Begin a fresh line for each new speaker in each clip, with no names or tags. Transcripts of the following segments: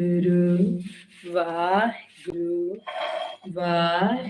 Guru Vaheguru Vaheguru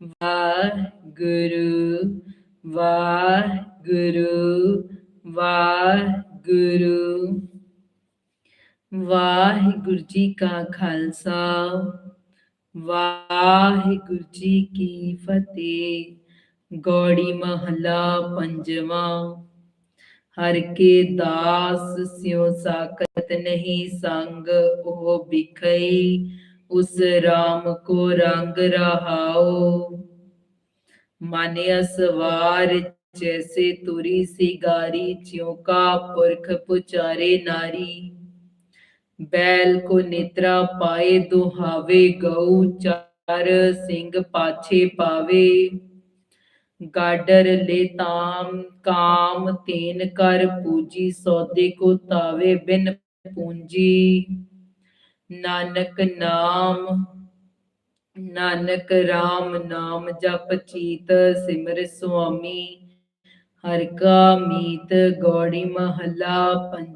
Waheguru Waheguru Waheguru. Waheguru Waheguru ji ਕਾ ਖਾਲਸਾ, ਵਾਹਿਗੁਰੂ ਜੀ ਕੀ ਫਤਿਹ। ਗੋੜੀ ਮਹਲਾ ਪੰਜਵਾਂ, ਹਰ ਕੇ ਦਾਸ ਸਿਉ ਸਾਕਤ ਨਹੀਂ ਸੰਗ ਉਹ ਬਿਖਈ ਉਸ RAM ਕੋ ਰੰਗ ਰਹਾਓ ਮਨ ਅਸਵਾਰ ਜੈਸੇ ਤੁਰੀ ਸਿਗਾਰੀ, ਜਿਉ ਪੁਰਖ ਪੁਚਾਰੇ ਨਾਰੀ। ਬੈਲ ਕੋ ਨਿਤਰਾ ਪਾਏ ਦੁਹਾਵੇ, ਗਊ ਚਾਰ ਸਿੰਘ ਪਾਛੇ ਪਾਵੇ। ਗਾਡਰ ਲੈ ਤਾਮ ਕਾਮ, ਤੇਨ ਕਰ ਪੂਜੀ, ਸੌਦੇ ਕੋ ਤਾਵੇ ਬਿਨ ਪੂੰਜੀ। ਨਾਨਕ ਨਾਮ, ਨਾਨਕ RAM ਨਾਮ ਜਪ ਚੀਤ ਸਿਮਰ ਸੁਆਮੀ, ਹਰ ਕਾ ਮੀਤ ਗੋੜੀ ਮਹਲਾ ਪੰਜ।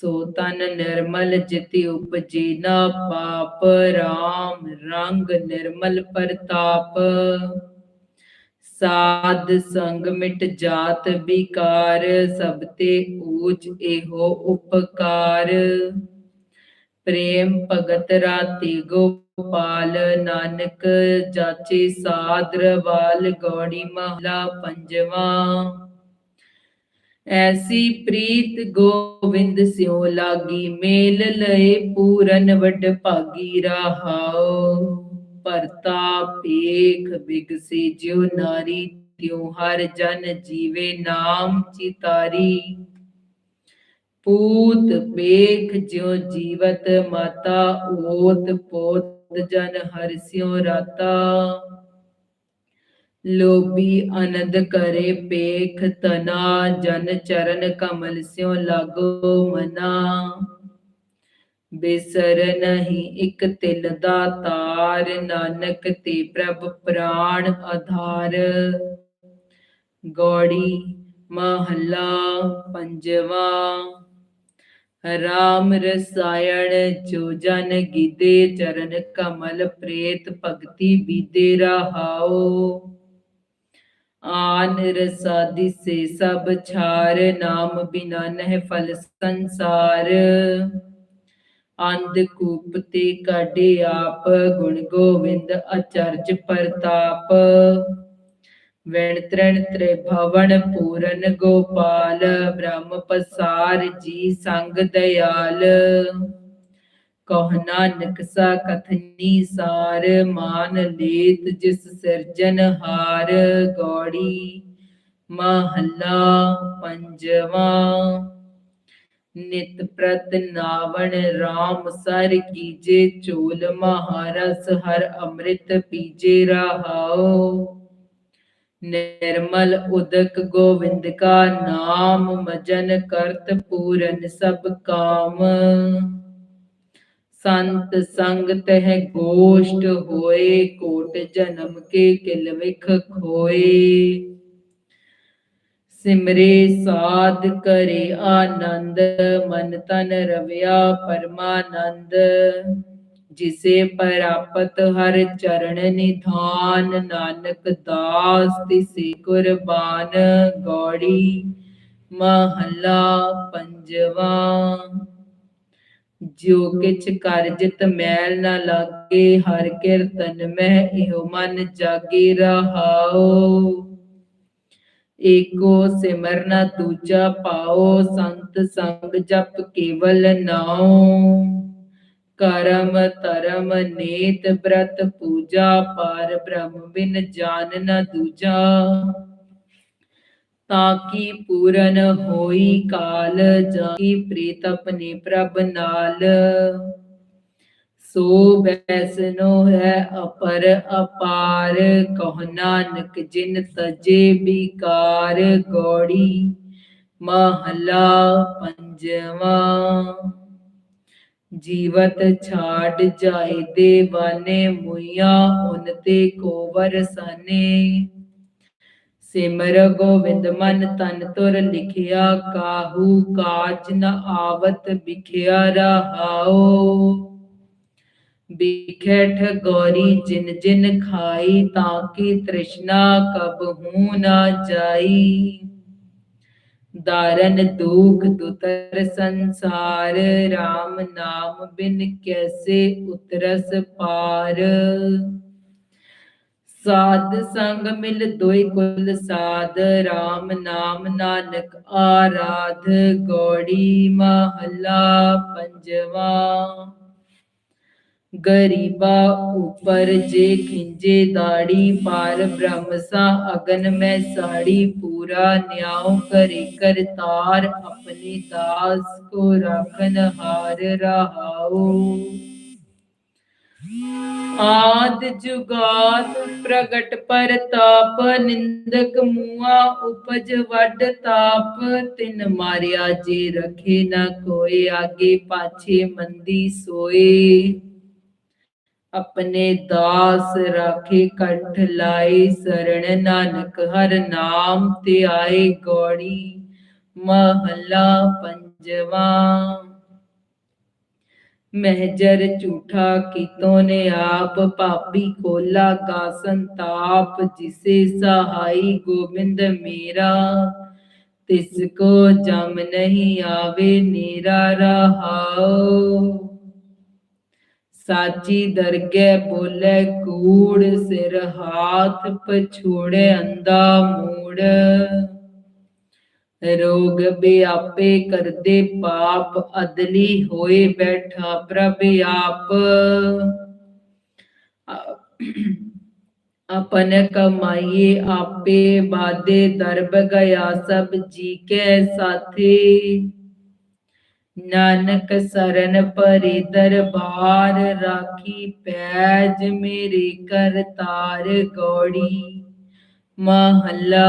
ਸੋ ਤਨ ਨਿਰਮਲ ਜਿਤਿ ਉਪਜੇ ਨਾ ਪਾਪ RAM ਰੰਗ ਨਿਰਮਲ ਪ੍ਰਤਾਪ। ਸਾਧ ਸੰਗ ਮਿਟ ਜਾਤ ਵਿਕਾਰ, ਸਭ ਤੇ ਊਚ ਇਹੋ ਉਪਕਾਰ। ਪ੍ਰੇਮ ਭਗਤ ਰਾਤੀ ਗੋਪਾਲ ਨਾਨਕ ਜਾਚੇ ਸਾਦਰਵਾਲ ਗੌੜੀ ਮਹਲਾ ਪੰਜਵਾਂ। ਐਸੀ ਪ੍ਰੀਤ ਗੋਵਿੰਦ ਸਿਉ ਲਾਗੀ ਮੇਲ ਲਏ ਪੂਰਨ ਵੱਡ ਭਾਗੀ ਰਹਾਉ। ਪਰਤਾ ਪੇਖ ਬਿਗਸੀ ਜਿਉ ਨਾਰੀ ਤਿਉ ਹਰ ਜਨ ਜੀਵੇ ਨਾਮ ਚਿਤਾਰੀ। ਪੂਤ ਪੇਖ ਜਿਉ ਜੀਵਤ ਮਾਤਾ, ਓਤ ਪੋਤ ਜਨ ਹਰਿਸਿਉ ਰਾਤਾ। ਲੋਭੀ ਅਨੰਦ ਕਰੇ ਪੇਖ ਤਨਾ ਜਨ ਚਰਨ ਕਮਲ ਸਿਉ ਲਾਗੋ ਮਨਾ। ਬਿਸਰ ਨਹੀਂ ਇਕ ਤਿਲ ਦਾ ਤਾਰ, ਨਾਨਕ ਤੇ ਪ੍ਰਭ ਪ੍ਰਾਣ ਆਧਾਰ। ਗੋੜੀ ਮਹੱਲਾ ਪੰਜਵਾਂ। ਰਾਮ ਰਸਾਇਣ ਜੋ ਜਨ ਗੀਦੇ ਚਰਨ ਕਮਲ ਪ੍ਰੇਤ ਭਗਤੀ ਬੀਦੇ ਰਹਾਓ ਆਨ ਰਸਾਦੀ ਸੇ ਸਭ ਛਾਰ ਨਾਮ ਬਿਨਾ ਨਹਿ ਫਲ ਸੰਸਾਰ। ਅੰਧ ਕੂਪ ਤੇ ਕਾਢੇ ਆਪ, ਗੁਣ ਗੋਵਿੰਦ ਅਚਰਜ ਪ੍ਰਤਾਪ। ਵੈਣ ਤ੍ਰਣ ਤ੍ਰੇ ਭਵਨ ਪੂਰਨ ਗੋਪਾਲ, ਬ੍ਰਹਮ ਪਸਾਰ ਜੀ ਸੰਗ ਦਇਆਲ ਕਹ ਨਾਨਕ ਸਾ ਕਥਨੀ ਸਾਰ, ਮਾਨ ਲੇਤ ਜਿਸ ਸਿਰਜਨ ਹਾਰ। ਗੌੜੀ ਮਹੱਲਾ ਪੰਜਵਾਂ। ਨਿਤ ਪ੍ਰਤ ਨਾਵਣ RAM ਸਰ ਕੀਜੇ ਚੋਲ, ਮਹਾਰਸ ਹਰ ਅੰਮ੍ਰਿਤ ਪੀਜੇ ਰਹਾਓ ਨਿਰਮਲ ਉਦਕ ਗੋਵਿੰਦ ਕਾ ਨਾਮ ਮਜਨ ਕਰਤ ਪੂਰਨ ਸਭ ਕਾਮ। ਸੰਤ ਸੰਗ ਤਹਿ ਗੋਸ਼ਟ ਹੋਏ, ਕੋਟ ਜਨਮ ਕੇ ਕਿਲ ਵਿਖ ਖੋਏ। ਸਿਮਰੇ ਸਾਧ ਕਰੇ ਆਨੰਦ, ਮਨ ਤਨ ਰਵਿਆ ਪਰਮਾਨੰਦ। ਜਿਸੇ ਪ੍ਰਾਪਤ ਹਰ ਚਰਨ ਨਿਧਾਨ, ਨਾਨਕ ਦਾਸ ਤਿਸੇ ਕੁਰਬਾਨ ਗੋੜੀ, ਮਹਲਾ ਪੰਜਵਾ। ਜੋ ਕਿਛ ਕਰਜਿਤ ਮੈਲ ਨਾ ਲਾਗੇ, ਹਰ ਕੀਰਤਨ ਮੈਂ ਇਹੋ ਮਨ ਜਾਗੇ ਰਹਾਓ ਏਕੋ ਸਿਮਰਨਾ ਦੂਜਾ ਪਾਓ ਸੰਤ ਸੰਗ ਜਪ ਕੇਵਲ ਨਾਉ। ਕਰਮ ਧਰਮ ਨੇਤ ਬ੍ਰਤ ਪੂਜਾ ਪਾਰ ਬ੍ਰਹਮ ਬਿਨ ਜਾਨ ਨ ਦੂਜਾ। ਤਾਕੀ ਪੂਰਨ ਹੋਈ ਕਾਲ ਜਾਕੀ ਪ੍ਰੀਤ ਆਪਣੇ ਪ੍ਰਭ ਨਾਲ? ਸੋ ਬੈਸਨੋ ਹੈ ਅਪਰ ਅਪਾਰ, ਕਹ ਨਾਨਕ ਜਿਨ ਤਜੇ ਵਿਕਾਰ ਗੋੜੀ। ਮਹਲਾ ਪੰਜਵਾ। ਜੀਵਤ ਛਾੜ ਜਾਏ ਦੇ ਬਾਨੇ ਉਨ ਤੇ ਕੋ ਵਰਸਾਨੇ ਸਿਮਰ ਗੋਵਿੰਦ ਮਨ ਤਨ ਤੁਰ ਲਿਖਿਆ, ਕਾਹੂ ਕਾਜ ਨ ਆਵਤ ਵਿਖਿਆ ਰਹਾਓ ਬਿਖੈਠ ਗੌਰੀ ਜਿਨ ਜਿਨ ਖਾਈ, ਤਾਂ ਕਿ ਤ੍ਰਿਸ਼ਨਾ ਕਬ ਹੂ ਨਾ ਜਾਈ। ਦਾਰਨ ਦੁਖ ਦੁਤਰ ਸੰਸਾਰ RAM ਨਾਮ ਬਿਨ ਕੈਸੇ ਉਤਰਸ ਪਾਰ ਸਾਧ ਸੰਗ ਮਿਲ ਦੋਇ ਕੁਲ ਸਾਧ RAM ਨਾਮ ਨਾਨਕ ਆਰਾਧ ਗੋੜੀ ਮਹੱਲਾ ਪੰਜਵਾ ਗਰੀਬਾ ਉਪਰ ਜੇ ਖਿੰਜੇ ਦਾੜੀ, ਪਾਰ ਬ੍ਰਹਮਸਾ ਅਗਨ ਮੈਂ ਸਾੜੀ, ਪੂਰਾ ਨਿਆਉ ਕਰੇ ਕਰਤਾਰ ਆਪਣੇ ਦਾਸ ਕੋ ਰਾਖਨ ਹਾਰ ਰਹਾਓ ਆਦ ਜੁਗਾਤ ਪ੍ਰਗਟ ਪਰਤਾਪ ਨਿੰਦਕ ਮੂਆ ਉਪਜ ਵੱਡ ਤਾਪ। ਤਿਨ ਮਾਰਿਆ ਜੇ ਰਖੇ ਨਾ ਕੋਏ ਆਗੇ ਪਾਛੇ ਮੰਦੀ ਸੋਏ। ਆਪਣੇ ਦਾਸ ਰਾਖੇ ਕੰਠ ਲਾਏ ਸਰਣ ਨਾਨਕ, ਹਰ ਨਾਮ ਤੇ ਆਏ ਗੋੜੀ, ਮਹਲਾ ਪੰਜਵਾ। ਮਹਿਜਰ ਝੂਠਾ ਕੀਤੋ ਨੇ ਆਪ ਪਾਪੀ ਕੋਲਾ ਕਾ ਸੰਤਾਪ, ਜਿਸੇ ਸਹਾਈ ਗੋਬਿੰਦ ਮੇਰਾ। ਤਿਸ ਕੋ ਜਮ ਨਹੀਂ ਆਵੇ, ਨੀਰਾ ਰਹਾਓ ਸਾਚੀ ਦਰਗਹਿ ਬੋਲੇ ਕੂੜ, ਸਿਰ ਹਾਥ ਪਛੋੜੇ ਅੰਦਾ ਮੂੜ। ਰੋਗ ਬਿਆਪੇ ਕਰਦੇ ਪਾਪ, ਅਦਲੀ ਹੋਏ ਬੈਠਾ ਪ੍ਰਭ ਆਪ। ਆਪਨ ਕਮਾਈਏ, ਆਪੇ ਬਾਦੇ ਦਰਬ ਗਿਆ ਸਭ ਜੀ ਕੇ ਸਾਥੀ। ਨਾਨਕ ਸਰਨ ਪਰੇ ਦਰਬਾਰ ਰਾਖੀ ਪੈਜ ਮੇਰੇ ਕਰਤਾਰ ਗੋੜੀ। ਮਹੱਲਾ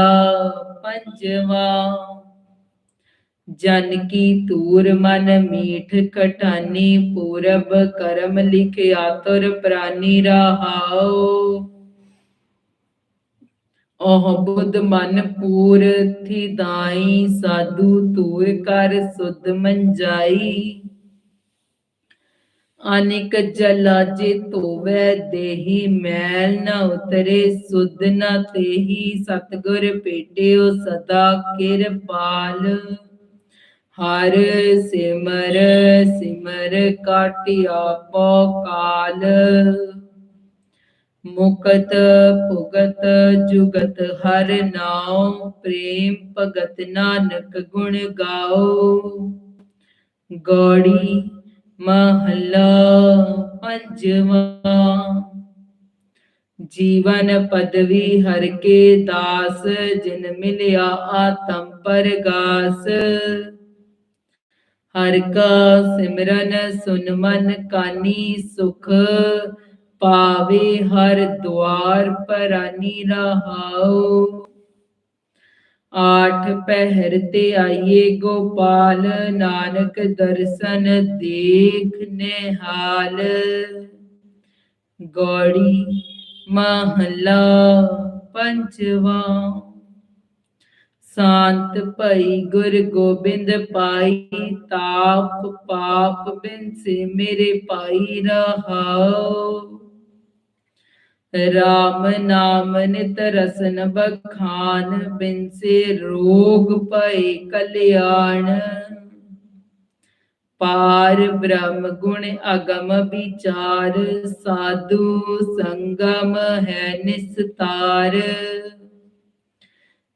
ਪੰਜਵਾ, ਜਨ ਕੀ ਤੂਰ ਮਨ ਮੀਠ ਕਟਾਨੀ ਪੂਰਬ ਕਰਮ ਲਿਖ ਆਤੁਰ ਪ੍ਰਾਨੀ ਰਹਾਓ ਉਹ ਬੁੱਧ ਮਨ ਪੂਰ ਥੀ ਦਾਈ, ਸਾਧੂ ਤੂਰ ਕਰ ਸੁਧ ਮੰਜਾਈ। ਅਨਿਕ ਜਲਾਜੇ ਧੋਵੈ ਦੇਹੀ, ਮੈਲ ਨਾ ਉਤਰੇ ਸੁਧ ਨਾ ਤੇਹੀ। ਸਤਗੁਰ ਭੇਟਿਓ ਸਦਾ ਕਿਰਪਾਲ। ਹਰ ਸਿਮਰ ਸਿਮਰ ਕਾਟਿਆ ਪੋ ਕਾਲ। ਮੁਕਤ ਭੁਗਤ ਜੁਗਤ, ਹਰ ਨਾਉ ਪ੍ਰੇਮ ਭਗਤ ਨਾਨਕ ਗੁਣ ਗਾਓ। ਗੋੜੀ ਮਹਲਾ ਪੰਜਵਾ, ਜੀਵਨ ਪਦਵੀ ਹਰ ਕੇ ਦਾਸ, ਜਿਨ ਮਿਲਿਆ ਆਤਮ ਪਰਗਾਸ। ਹਰ ਕਾ ਸਿਮਰਨ ਸੁਨ ਮਨ ਕਾਨੀ ਸੁਖ ਪਾਵੇ ਹਰ ਦੁਆਰ ਪਰਾਨੀ ਰਹਾਉ। ਆਠ ਪਹਿਰ ਤੇ ਆਈਏ ਗੋਪਾਲ ਨਾਨਕ ਦਰਸ਼ਨ ਦੇਖ ਨਿਹਾਲ ਗੌੜੀ ਮਹਲਾ ਪੰਜਵਾ। ਸ਼ਾਂਤ ਭਈ ਗੁਰ ਗੋਬਿੰਦ ਪਾਈ, ਤਾਪ ਪਾਪ ਬਿਨਸੇ ਮੇਰੇ ਪਾਈ ਰਹਾਉ। ਰਾਮ ਨਾਮ ਨਿਤ ਰਸਨ ਬਖਾਨ ਬਿਨਸੇ ਰੋਗ ਭਏ ਕਲਿਆਣ। ਪਾਰ ਬ੍ਰਹਮ ਗੁਣ ਅਗਮ ਵਿਚਾਰ, ਸਾਧੂ ਸੰਗਮ ਹੈ ਨਿਸਤਾਰ।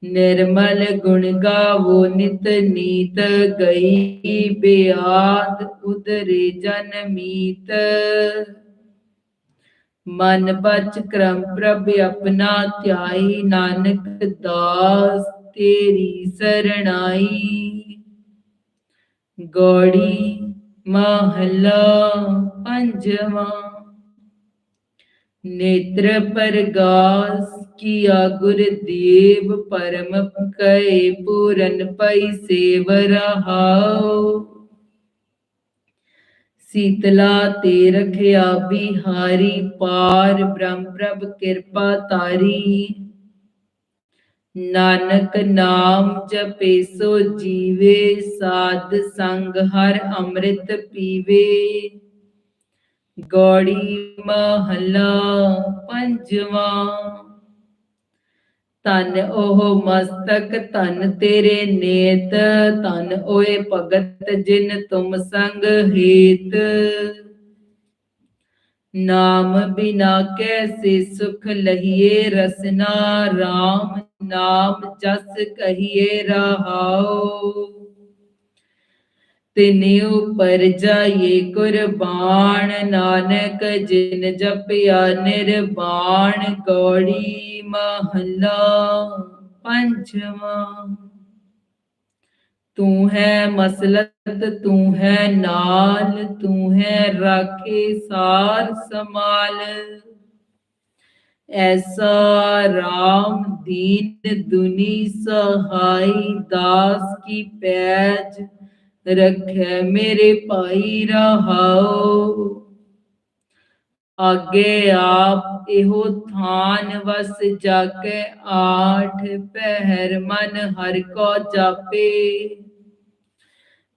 ਨਿਰਮਲ ਗੁਣ ਗਾਵੋ ਨਿਤ ਨੀਤ, ਗਈ ਬਿਆਦ ਉਦਰੇ ਜਨਮੀਤ ਮਨ ਬਚ ਕਰਮ ਪ੍ਰਭ ਆਪਣਾ ਧਿਆਈ, ਨਾਨਕ ਦਾਸ ਤੇਰੀ ਸਰਣਾਈ। ਗੋੜੀ ਮਹਲਾ ਪੰਜਵਾ। ਨੇਤਰ ਪਰਗਾਸ ਕੀਆ ਗੁਰ ਦੇਵ, ਪਰਮ ਕੈ ਪੂਰਨ ਪਈ ਸੇਵ ਰਹਾਉ। ਸੀਤਲਾ ਤੇ ਰਖਿਆ ਬਿਹਾਰੀ ਪਾਰ, ਬ੍ਰਹਮ ਪ੍ਰਭ ਕਿਰਪਾ ਤਾਰੀ ਨਾਨਕ ਨਾਮ ਜਪੇ ਸੋ ਜੀਵੇ, ਸਾਧ ਸੰਗ ਹਰ ਅੰਮ੍ਰਿਤ ਪੀਵੇ। ਗੌੜੀ ਮਹਲਾ ਪੰਜਵਾ। ਤਨ ਉਹ ਮਸਤਕ ਤਨ ਤੇਰੇ ਨੇਤ ਤਨ ਓਏ ਭਗਤ ਜਿਨ ਤੁਮ ਸੰਗ ਹੇਤ। ਨਾਮ ਬਿਨਾ ਕੈਸੇ ਸੁਖ ਲਹੀਏ, ਰਸਨਾ RAM ਨਾਮ ਜਸ ਕਹੀਏ ਰਹਾਓ ਤਿਨੇ ਪਰ ਜਾਈਏ ਕੁਰਬਾਨ, ਨਾਨਕ ਜਿਨ ਜਪਿਆ ਨਿਰਵਾਣ ਗੌੜੀ ਮਹਲਾ ਪੰਜਵਾ। ਤੂੰ ਹੈ ਮਸਲਤ, ਤੂੰ ਹੈ ਨਾਲ, ਤੂੰ ਹੈ ਰਾਖੇ ਸਾਰ ਸਮਾਲ ਐਸਾ RAM ਦੀਨ ਦੁਨੀ ਸਹਾਈ, ਦਾਸ ਕੀ ਪੈਜ ਰਖੈ ਮੇਰੇ ਭਾਈ ਰਹਾਉ। ਆਗੇ ਆਪ ਇਹੋ ਥਾਨ ਵਸ ਜਾਕੇ, ਆਠ ਪਹਿਰ ਮਨ ਹਰ ਕੋ ਜਾਪੇ।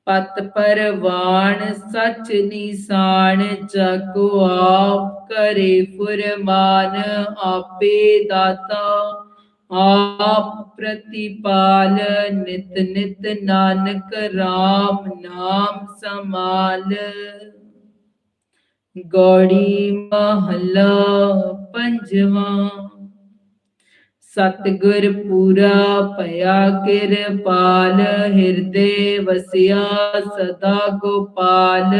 ਪਤ ਪਰਵਾਣ ਸਚ ਨਿਸਾਨ ਜਾਕੋ ਆਪ ਕਰੇ ਫੁਰਮਾਨ, ਆਪੇ ਦਾਤਾ ਆਪ ਪ੍ਰਤੀਪਾਲ ਨਿਤ ਨਿਤ ਨਾਨਕ RAM ਨਾਮ ਸਮਾਲ। ਗੌੜੀ ਮਹਲਾ ਪੰਜਵਾਂ। ਸਤਗੁਰ ਪੂਰਾ ਭਇਆ ਕਿਰਪਾਲ, ਹਿਰਦੇ ਵਸਿਆ ਸਦਾ ਗੋਪਾਲ।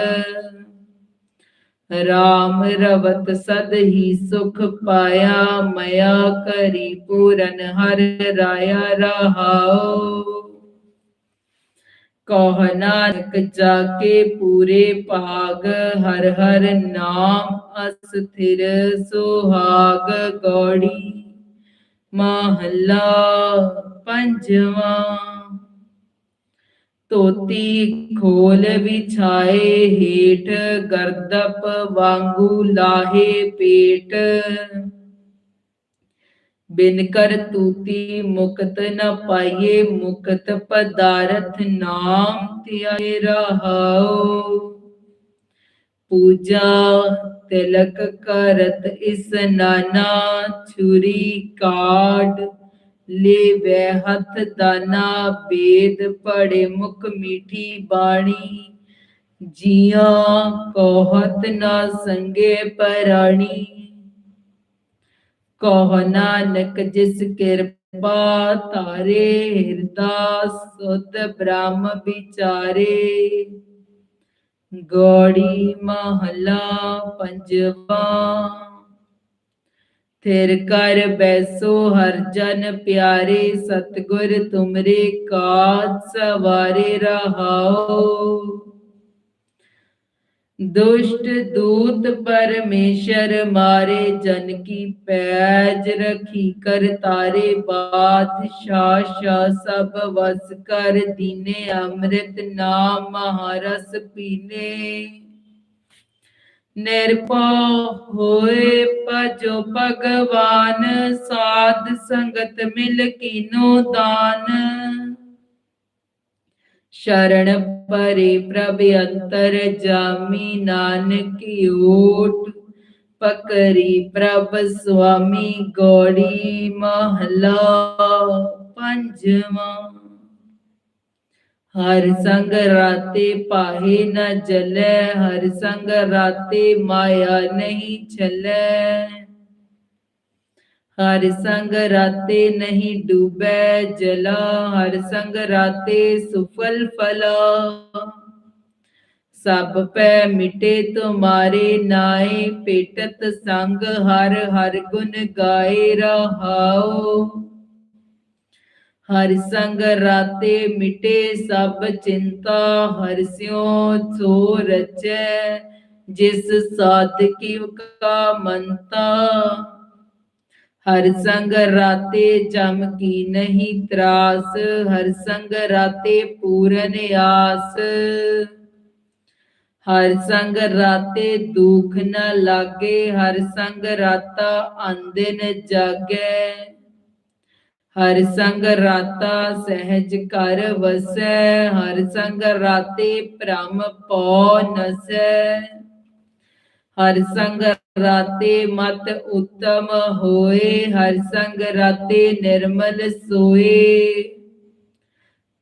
ਰਾਮ ਰਵਤ ਸਦ ਹੀ ਸੁਖ ਪਾਇਆ, ਮਇਆ ਕਰੀ ਪੂਰਨ ਹਰ ਰਾਇਆ ਰਹਾਉ। ਕਹ ਨਾਨਕ ਜਾ ਕੇ ਪੂਰੇ ਭਾਗ, ਹਰ ਹਰ ਨਾਮ ਅਸਥਿਰ ਸੁਹਾਗ ਗੌੜੀ। ਮਹੱਲਾ ਪੰਜਵਾਂ। ਤੋਤੀ ਖੋਲ ਵਿਛਾਏ ਹੇਠ, ਗਰਦਪ ਵਾਂਗੂ ਲਾਹੇ ਪੇਟ। ਬਿਨ ਕਰ ਤੂਤੀ ਮੁਕਤ ਨ ਪਾਈਏ, ਮੁਕਤ ਪਦਾਰਥ ਨਾਮ ਧਿਆਏ ਰਹਾਉ। ਪੂਜਾ ਤਿਲਕ ਕਰਤ ਇਸ ਨਾਨਾ ਛੁਰੀ ਕਾਢ। ਲੇ ਵੈ ਹੱਥ ਦਾਨਾ, ਬੇਦ ਪੜੇ ਮੁਖ ਮੀਠੀ ਬਾਣੀ। ਜੀਆਂ ਕੋਹਤ ਨਾ ਸੰਗੇ ਪਰਾਣੀ। ਕਹ ਨਾਨਕ ਜਿਸ ਕਿਰਪਾ ਤਾਰੇ ਹਿਰਦਾ ਸੁਧ ਬ੍ਰਹਮ ਵਿਚਾਰੇ। ਗੋੜੀ ਮਹਲਾ ਪੰਜਵਾ। ਫਿਰ ਕਰ ਬੈਸੋ ਹਰ ਜਨ ਪਿਆਰੇ ਸਤਗੁਰ, ਤੁਮਰੇ ਕਾਜ ਸਵਾਰੇ ਰਹਾਓ ਦੁਸ਼ਟ ਦੂਤ ਪਰਮੇਸ਼ਰ ਮਾਰੇ, ਜਨ ਕੀ ਪੈਜ ਰਖੀ ਕਰ ਤਾਰੇ ਬਾਦਸ਼ਾਹ ਸ਼ਾ ਸਭ ਵਸ ਕਰ ਦੀਨੇ ਅੰਮ੍ਰਿਤ ਨਾਮ ਮਹਾਰਸ ਪੀਨੇ। ਨਿਰਭਉ ਹੋਏ ਭਜੋ ਭਗਵਾਨ, ਸਾਧ ਸੰਗਤ ਮਿਲ ਕੀਨੋ ਦਾਨ। ਸ਼ਰਣ ਪਰੇ ਪ੍ਰਭ ਅੰਤਰ ਜਾਮੀ ਨਾਨਕ ਓਟ ਪਕਰੀ ਪ੍ਰਭ ਸੁਆਮੀ ਗੋੜੀ ਮਹਲਾ ਪੰਜਵਾਂ। ਹਰ ਸੰਗ ਰਾਤੇ ਪਾਹੇ ਨ ਜਲੈ, ਹਰ ਸੰਗ ਰਾਤੇ ਮਾਇਆ ਨਹੀਂ ਛਲੈ। ਹਰ ਸੰਗ ਰਾਤੇ ਨਹੀਂ ਡੂਬੈ ਜਲਾ, ਹਰ ਸੰਗ ਰਾਤੇ ਸੁਫਲ ਫਲਾ। ਸਭ ਪੈ ਮਿਟੇ ਤੁਮਾਰੇ ਨਾਏ ਪੇਟਤ ਸੰਗ ਹਰ ਹਰ ਗੁਣ ਗਾਏ ਰਹਾਓ ਹਰ ਸੰਗ ਰਾਤੇ ਮਿਟੇ ਸਭ ਚਿੰਤਾ, ਹਰ ਸਿਉ ਸੋ ਰਚੈ, ਜਿਸ ਸਾਧਕੀ ਕਾ ਮੰਤਾ। ਹਰ ਸੰਗ ਰਾਤੇ ਜਮ ਕੀ ਨਹੀਂ ਤਰਾਸ, ਹਰ ਸੰਗ ਰਾਤੇ ਪੂਰਨ ਆਸ। ਹਰ ਸੰਗ ਰਾਤੇ ਦੁਖ ਨ ਲਾਗੇ, ਹਰ ਸੰਗ ਰਾਤਾ ਅੰਦਿਨ ਜਾਗੈ। ਹਰ ਸੰਗ ਰਾਤਾ ਸਹਿਜ ਕਰ ਵਸੈ, ਹਰ ਸੰਗ ਰਾਤੇ ਭ੍ਰਮ ਪਉ ਨਸੈ। ਹਰ ਸੰਗ ਰਾਤੇ ਮਤ ਉਤਮ ਹੋਏ, ਹਰ ਸੰਗ ਰਾਤੇ ਨਿਰਮਲ ਸੋਏ।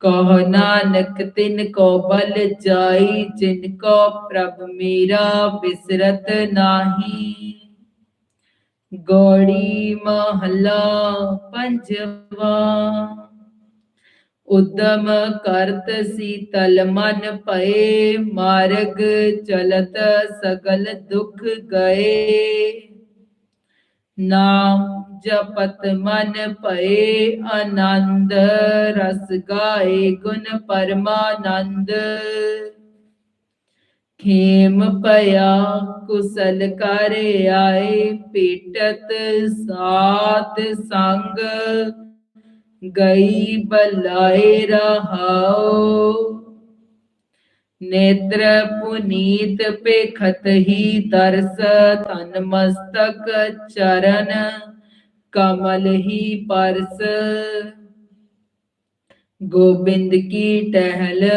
ਕਹ ਨਾਨਕ, ਤਿਨ ਕੋ ਬਲ ਜਾਈ, ਜਿਨ ਕੋ ਪ੍ਰਭ ਮੇਰਾ ਬਿਸਰਤ ਨਾਹੀ। ਗੋੜੀ ਮਹੱਲਾ ਪੰਜਵਾ। ਉਦਮ ਕਰਤ ਸੀਤਲ ਮਨ ਪਏ ਮਾਰਗ ਚਲਤ ਸਗਲ ਦੁਖ ਗਏ। ਨਾਮ ਜਪਤ ਮਨ ਪਏ ਆਨੰਦ ਰਸ ਗਾਏ ਗੁਣ ਪਰਮਾਨੰਦ। ਹੇਮ ਪਿਆ, ਕੁਸਲ ਕਰ ਆਏ, ਪੀਟਤ ਸਾਤ ਸੰਗ। ਗਈ ਬਲਾਏ ਰਹਾਓ ਨੇਤਰ ਪੁਨੀਤ ਪੇਖਤ ਹੀ ਦਰਸ ਤਨ ਮਸਤਕ ਚਰਨ, ਕਮਲ ਹੀ ਪਰਸ। ਗੋਬਿੰਦ ਕੀ ਟਹਿਲ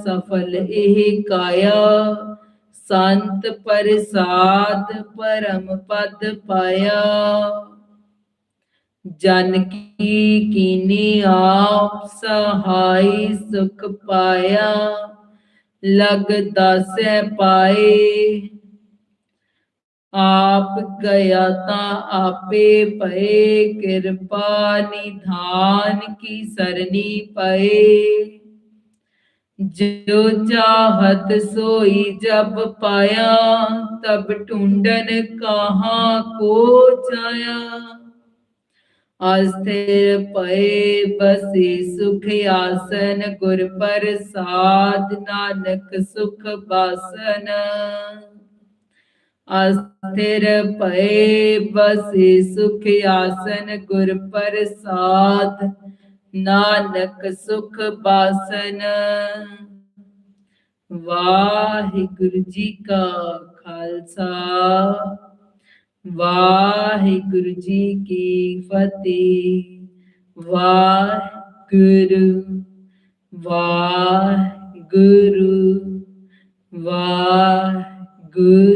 ਸਫਲ ਇਹ ਕਾਇਆ? ਸੰਤ ਪ੍ਰਸਾਦ ਪਰਮ ਪਦ ਪਾਇਆ। ਜਨ ਕੀ ਕੀਨੀ ਆਪ ਸਹਾਈ ਸੁਖ ਪਾਇਆ। ਲਗ ਦਾਸੈ ਪਾਏ ਆਪ ਗਿਆ ਤਾਂ ਆਪੇ ਭਏ, ਕਿਰਪਾ ਨਿਧਾਨ ਕੀ ਸਰਨੀ ਪਏ। ਜੋ ਚਾਹਤ ਸੋਈ ਜਬ ਪਾਇਆ, ਤਬ ਢੂੰਡਨ ਕਹਾਂ ਕੋ ਜਾਇਆ। ਅਸਥਿਰ ਪਏ ਬਸੇ ਸੁਖ ਆਸਨ, ਗੁਰ ਪ੍ਰਸਾਦ ਨਾਨਕ ਸੁਖ ਬਾਸਨ। ਅਸਥਿਰ ਪਏ ਬਸੇ ਸੁਖ ਆਸਨ ਗੁਰ ਪ੍ਰਸਾਦ। ਨਾਨਕ ਸੁਖ ਬਾਸਨ। ਵਾਹਿਗੁਰੂ ਜੀ ਕਾ ਖਾਲਸਾ। ਵਾਹਿਗੁਰੂ ਜੀ ਕੀ ਫਤਿਹ। ਵਾਹਿਗੁਰੂ ਵਾਹਿਗੁਰੂ ਵਾਹਿਗੁਰੂ।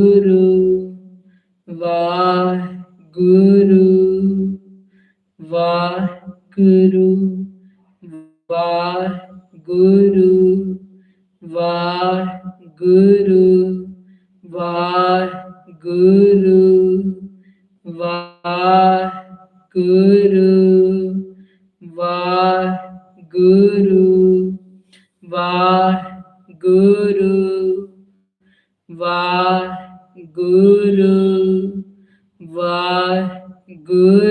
ਗੁਰੂ ਵਾਹਿਗੁਰੂ ਵਾਹਿਗੁਰੂ ਵਾਹਿਗੁਰੂ ਵਾਹਿਗੁਰੂ ਵਾਹਿਗੁਰੂ ਵਾਹਿਗੁਰੂ ਵਾਹਿਗੁਰੂ ਵਾਹਿਗੁਰੂ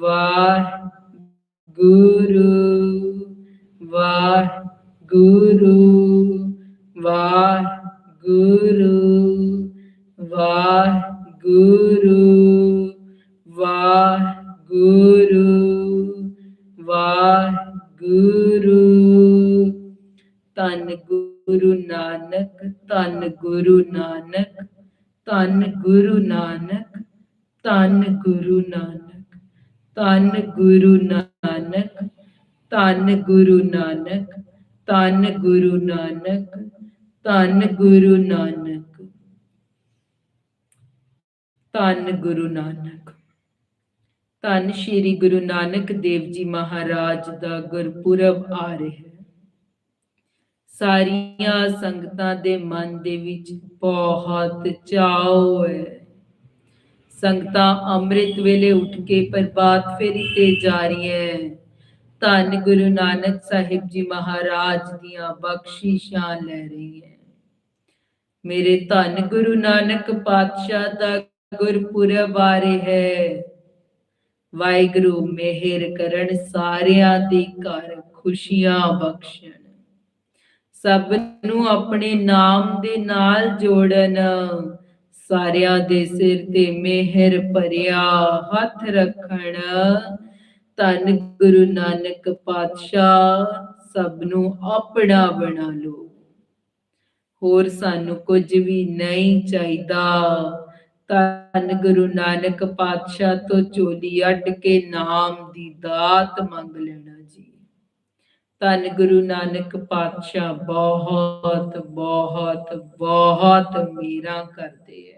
ਵਾਹਿਗੁਰੂ ਵਾਹਿਗੁਰੂ ਵਾਹਿਗੁਰੂ ਵਾਹਿਗੁਰੂ ਵਾਹਿਗੁਰੂ ਵਾਹਿਗੁਰੂ। ਧੰਨ ਗੁਰੂ ਨਾਨਕ, ਧੰਨ ਗੁਰੂ ਨਾਨਕ, ਧੰਨ ਗੁਰੂ ਨਾਨਕ, ਧੰਨ ਗੁਰੂ ਨਾਨਕ। ਧੰਨ ਗੁਰੂ ਨਾਨਕ ਧੰਨ ਗੁਰੂ ਨਾਨਕ ਧੰਨ ਗੁਰੂ ਨਾਨਕ ਧੰਨ ਗੁਰੂ ਨਾਨਕ ਧੰਨ ਗੁਰੂ ਨਾਨਕ। ਧੰਨ ਸ਼੍ਰੀ ਗੁਰੂ ਨਾਨਕ ਦੇਵ ਜੀ ਮਹਾਰਾਜ ਦਾ ਗੁਰਪੁਰਬ ਆ ਰਿਹਾ ਸਾਰੀਆਂ ਸੰਗਤਾਂ ਦੇ ਮਨ ਦੇ ਵਿੱਚ ਬਹੁਤ ਚਾਅ ਹੈ। ਸੰਗਤਾਂ ਅੰਮ੍ਰਿਤ ਵੇਲੇ ਉੱਠ ਕੇ ਪ੍ਰਭਾਤ ਫੇਰੀ ਤੇ ਜਾ ਰਹੀਆਂ ਹੈ ਧੰਨ ਗੁਰੂ ਨਾਨਕ ਸਾਹਿਬ ਜੀ ਮਹਾਰਾਜ ਦੀਆਂ ਬਖਸ਼ਿਸ਼ਾਂ ਲੈ ਰਹੀ ਹੈ ਮੇਰੇ ਧੰਨ ਗੁਰੂ ਨਾਨਕ ਪਾਤਸ਼ਾਹ ਦਾ ਗੁਰਪੁਰਬ ਬਾਰੇ ਹੈ ਵਾਹਿਗੁਰੂ ਮਿਹਰ ਕਰਨ ਸਾਰਿਆਂ ਦੇ ਘਰ ਖੁਸ਼ੀਆਂ ਬਖਸ਼ਣ। ਸਭ ਨੂੰ ਆਪਣੇ ਨਾਮ ਦੇ ਨਾਲ ਜੋੜਨ। ਸਾਰਿਆਂ ਦੇ ਸਿਰ ਤੇ ਮਿਹਰ ਭਰਿਆ, ਹੱਥ ਰੱਖਣ। ਧੰਨ ਗੁਰੂ ਨਾਨਕ ਪਾਤਸ਼ਾਹ ਸਭ ਨੂੰ ਆਪਣਾ ਬਣਾ ਲੋ ਹੋਰ ਸਾਨੂੰ ਕੁਝ ਵੀ ਨਹੀਂ ਚਾਹੀਦਾ। ਧੰਨ ਗੁਰੂ ਨਾਨਕ ਪਾਤਸ਼ਾਹ ਤੋਂ ਚੋਲੀ ਅੱਡ ਕੇ ਨਾਮ ਦੀ ਦਾਤ ਮੰਗ ਲੈਣਾ ਜੀ। ਧੰਨ ਗੁਰੂ ਨਾਨਕ ਪਾਤਸ਼ਾਹ ਬਹੁਤ ਬਹੁਤ ਬਹੁਤ ਮੀਰਾ ਕਰਦੇ ਹੈ